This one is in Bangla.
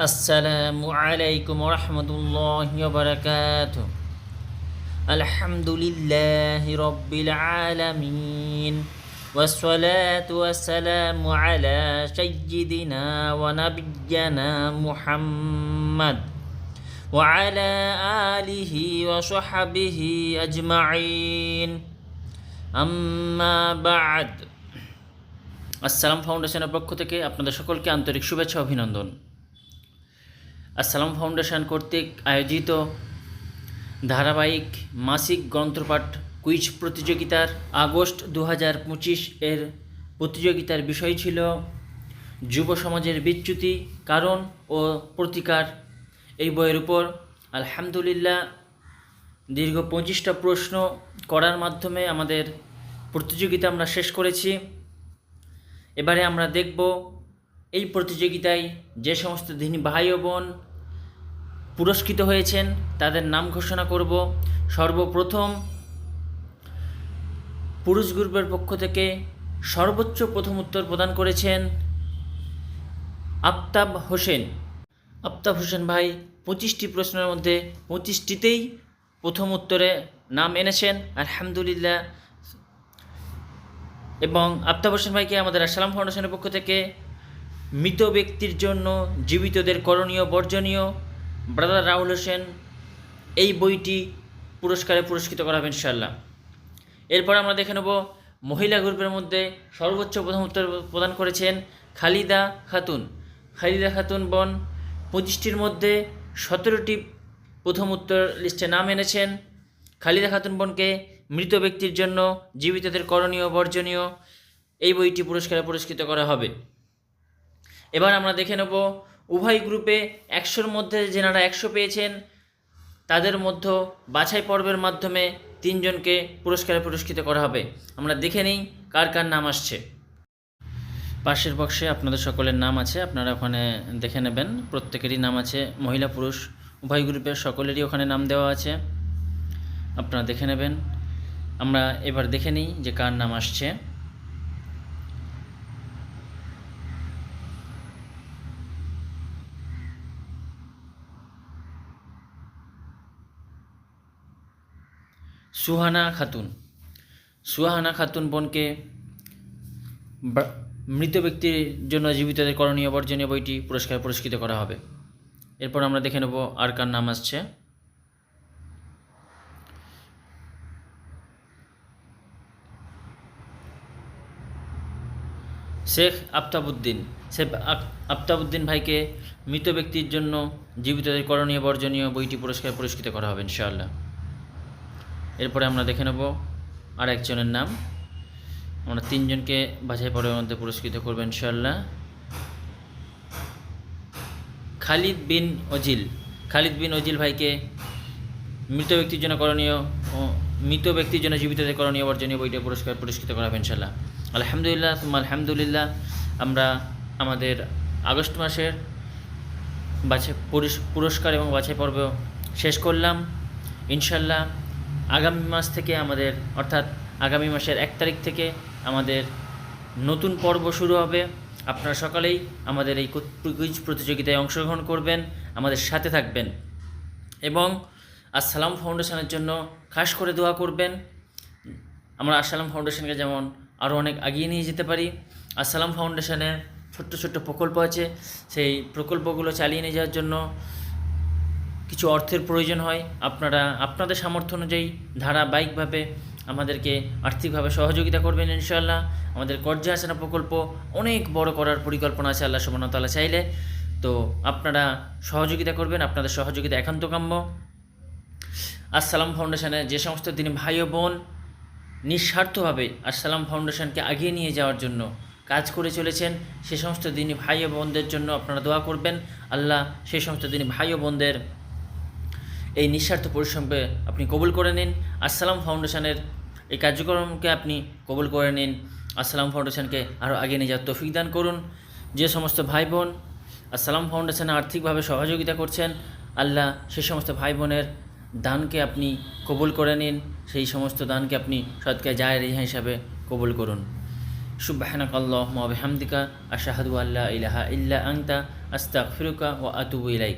السلام عليكم ورحمة الله وبركاته الحمد لله رب العالمين والصلاة والسلام على سيدنا ونبينا محمد وعلى آله وصحبه أجمعين أما بعد আসসালাম ফাউন্ডেশনের পক্ষ থেকে আপনাদের সকলকে আন্তরিক শুভেচ্ছা অভিনন্দন আসসালাম ফাউন্ডেশন কর্তৃক আয়োজিত ধারাবাহিক মাসিক গ্রন্থপাঠ কুইজ প্রতিযোগিতার আগস্ট দু হাজার পঁচিশ এর প্রতিযোগিতার বিষয় ছিল যুব সমাজের বিচ্যুতি, কারণ ও প্রতিকার। এই বইয়ের উপর আলহামদুলিল্লাহ দীর্ঘ পঁচিশটা প্রশ্ন করার মাধ্যমে আমাদের প্রতিযোগিতা আমরা শেষ করেছি। এবারে আমরা দেখব এই প্রতিযোগিতায় যে সমস্ত দিনী ভাই ও বোন পুরস্কৃত হয়েছেন, তাদের নাম ঘোষণা করব। সর্বপ্রথম পুরুষ গ্রুপের পক্ষ থেকে সর্বোচ্চ প্রথম উত্তর প্রদান করেছেন আফতাব হোসেন। আফতাব হোসেন ভাই পঁচিশটি প্রশ্নের মধ্যে পঁচিশটিতেই প্রথম উত্তরে নাম এনেছেন। আলহামদুলিল্লাহ। এবং আফতাব হোসেন ভাইকে আমাদের আসসালাম ফাউন্ডেশনের পক্ষ থেকে মৃত ব্যক্তির জন্য জীবিতদের করণীয় বর্জনীয়। ব্রাদার রাহুল হোসেন এই বইটি পুরস্কারে পুরস্কৃত করা হবে ইনশাল্লাহ এরপর আমরা দেখে নেব মহিলা গ্রুপের মধ্যে সর্বোচ্চ প্রথম উত্তর প্রদান করেছেন খালিদা খাতুন। খালিদা খাতুন বন পঁচিশটির মধ্যে সতেরোটি প্রথম উত্তর লিস্টে নাম এনেছেন। খালিদা খাতুন বনকে মৃত ব্যক্তির জন্য জীবিতদের করণীয় বর্জনীয় এই বইটি পুরস্কারে পুরস্কৃত করা হবে। এবার আমরা দেখে নেব, উভয় গ্রুপে একশোর মধ্যে যেনারা একশো পেয়েছেন, তাদের মধ্যে বাছাই পর্বের মাধ্যমে তিনজনকে পুরস্কারে পুরস্কৃত করা হবে। আমরা দেখে নিই কার কার নাম আসছে। পাশের বক্সে আপনাদের সকলের নাম আছে, আপনারা ওখানে দেখে নেবেন। প্রত্যেকেরই নাম আছে, মহিলা, পুরুষ, উভয় গ্রুপের সকলেরই ওখানে নাম দেওয়া আছে। আপনারা দেখে নেবেন। আমরা এবার দেখে নিই যে কার নাম আসছে। সুহানা খাতুন। সুহানা খাতুন বোনকে মৃত ব্যক্তির জন্য জীবিতদের করণীয় বর্জনীয় বইটি পুরস্কার পুরস্কৃত করা হবে। এরপর আমরা দেখে নেব আর কার নাম আসছে। শেখ আফতাবুদ্দিন। শেখ আফতাবুদ্দিন ভাইকে মৃত ব্যক্তির জন্য জীবিতদের করণীয় বর্জনীয় বইটি পুরস্কার পুরস্কৃত করা হবে, ইনশাআল্লাহ। এরপরে আমরা দেখে নেব আর একজনের নাম। আমরা তিনজনকে বাছাই পর্বের মধ্যে পুরস্কৃত করবেন ইনশাল্লাহ খালিদ বিন অজিল। খালিদ বিন অজিল ভাইকে মৃত ব্যক্তির জন্য করণীয় ও মৃত ব্যক্তির জন্য জীবিতদের করণীয় বর্জনীয় বইটা পুরস্কার পুরস্কৃত করা হবে ইনশাল্লাহ আলহামদুলিল্লাহ তুম আলহামদুলিল্লাহ, আমরা আমাদের আগস্ট মাসের বাছাই পুরস্কার এবং বাছাই পর্ব শেষ করলাম। ইনশাল্লাহ আগামী মাস থেকে আমাদের, অর্থাৎ আগামী মাসের এক তারিখ থেকে আমাদের নতুন পর্ব শুরু হবে। আপনারা সকালেই আমাদের এই কুইজ প্রতিযোগিতায় অংশগ্রহণ করবেন, আমাদের সাথে থাকবেন এবং আসসালাম ফাউন্ডেশনের জন্য খাস করে দোয়া করবেন। আমরা আসসালাম ফাউন্ডেশনকে যেমন আরও অনেক এগিয়ে নিয়ে যেতে পারি, আসসালাম ফাউন্ডেশনের ছোট্ট ছোট্ট প্রকল্প আছে, সেই প্রকল্পগুলো চালিয়ে নিয়ে যাওয়ার জন্য কিছু অর্থের প্রয়োজন হয়, আপনারা, আপনাদের সামর্থ্য অনুযায়ী ধারাবাহিকভাবে আমাদেরকে আর্থিকভাবে সহযোগিতা করবেন ইনশাআল্লাহ। আমাদের কর্জা আসানা প্রকল্প অনেক বড় করার পরিকল্পনা আছে আল্লাহ সুবহানাহু চাইলে। তো আপনারা সহযোগিতা করবেন, আপনাদের সহযোগিতা একান্ত কাম্য। আসসালাম ফাউন্ডেশনে যে সমস্ত দিন ভাই ও বোন নিঃস্বার্থভাবে আসসালাম ফাউন্ডেশনকে আগিয়ে নিয়ে যাওয়ার জন্য কাজ করে চলেছেন, সে সমস্ত দিনী ভাই ও বোনদের জন্য আপনারা দোয়া করবেন। আল্লাহ সেই সমস্ত দিনী ভাই ও বোনদের এই নিঃস্বার্থ পরিশ্রমকে আপনি কবুল করে নিন। আসসালাম ফাউন্ডেশনের এই কার্যক্রমকে আপনি কবুল করে নিন। আসসালাম ফাউন্ডেশনকে আরও আগে নিয়ে যাওয়ার তৌফিক দান করুন। যে সমস্ত ভাই বোন আসসালাম ফাউন্ডেশনে আর্থিকভাবে সহযোগিতা করছেন, আল্লাহ সেই সমস্ত ভাই বোনের দানকে আপনি কবুল করে নিন। সেই সমস্ত দানকে আপনি সৎকায় জায়ের হিসাবে কবুল করুন। সুবাহানাক আল্লাহ মহামদিকা আশাহাদু আল্লাহ ইলাহা ইল্লা আংতা আস্তাগফিরুকা ওয়া আতুবু ইলাইক।